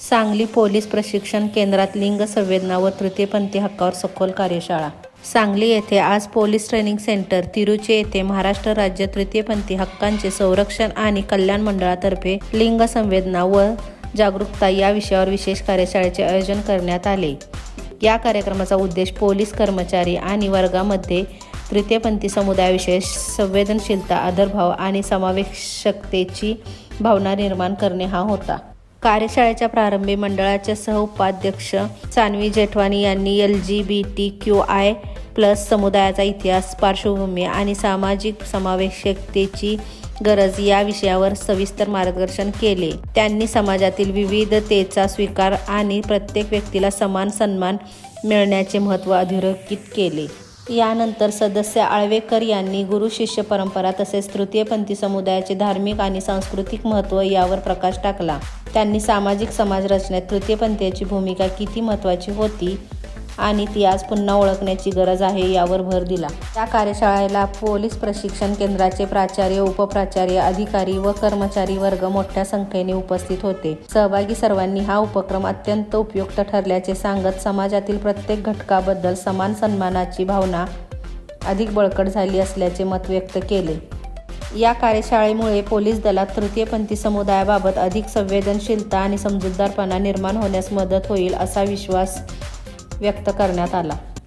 Sangli police प्रशिक्षण केंद्रात लिंग संवेदना व तृतीयपंथी हक्कावर सखोल कार्यशाळा. सांगली येथे आज पोलीस ट्रेनिंग सेंटर तिरुचे येथे महाराष्ट्र राज्य तृतीयपंथी हक्कांचे संरक्षण आणि कल्याण मंडळातर्फे लिंग संवेदना व जागरूकता या विषयावर विशेष कार्यशाळेचे आयोजन करण्यात आले. या कार्यक्रमाचा उद्देश पोलीस कर्मचारी आणि वर्गामध्ये तृतीयपंथी समुदायाविषयी संवेदनशीलता आदरभाव आणि समावेशकतेची भावना निर्माण करणे हा होता. कार्यशाळेच्या प्रारंभी मंडळाचे सहउपाध्यक्ष सानवी जेठवानी यांनी L G B T Q I plus समुदायाचा इतिहास पार्श्वभूमी आणि सामाजिक समावेशकतेची गरज या विषयावर सविस्तर मार्गदर्शन केले. त्यांनी समाजातील विविधतेचा स्वीकार आणि प्रत्येक व्यक्तीला समान सन्मान मिळण्याचे महत्त्व अधोरेखित केले. यानंतर सदस्य आळवेकर यांनी गुरु शिष्य परंपरा तसेच तृतीयपंथी समुदायाचे धार्मिक आणि सांस्कृतिक महत्त्व यावर प्रकाश टाकला. त्यांनी सामाजिक समाज रचनेत तृतीयपंथीची भूमिका किती महत्त्वाची होती आणि ती आज पुन्हा ओळखण्याची गरज आहे यावर भर दिला. या कार्यशाळेला पोलीस प्रशिक्षण केंद्राचे प्राचार्य उपप्राचार्य अधिकारी व कर्मचारी वर्ग मोठ्या संख्येने उपस्थित होते. सहभागी सर्वांनी हा उपक्रम अत्यंत उपयुक्त ठरल्याचे सांगत समाजातील प्रत्येक घटकाबद्दल समान सन्मानाची भावना अधिक बळकट झाली असल्याचे मत व्यक्त केले. या कार्यशाळेमुळे पोलीस दलात तृतीयपंथी समुदायाबाबत अधिक संवेदनशीलता आणि समजूतदारपणा निर्माण होण्यास मदत होईल असा विश्वास व्यक्त करण्यात आला.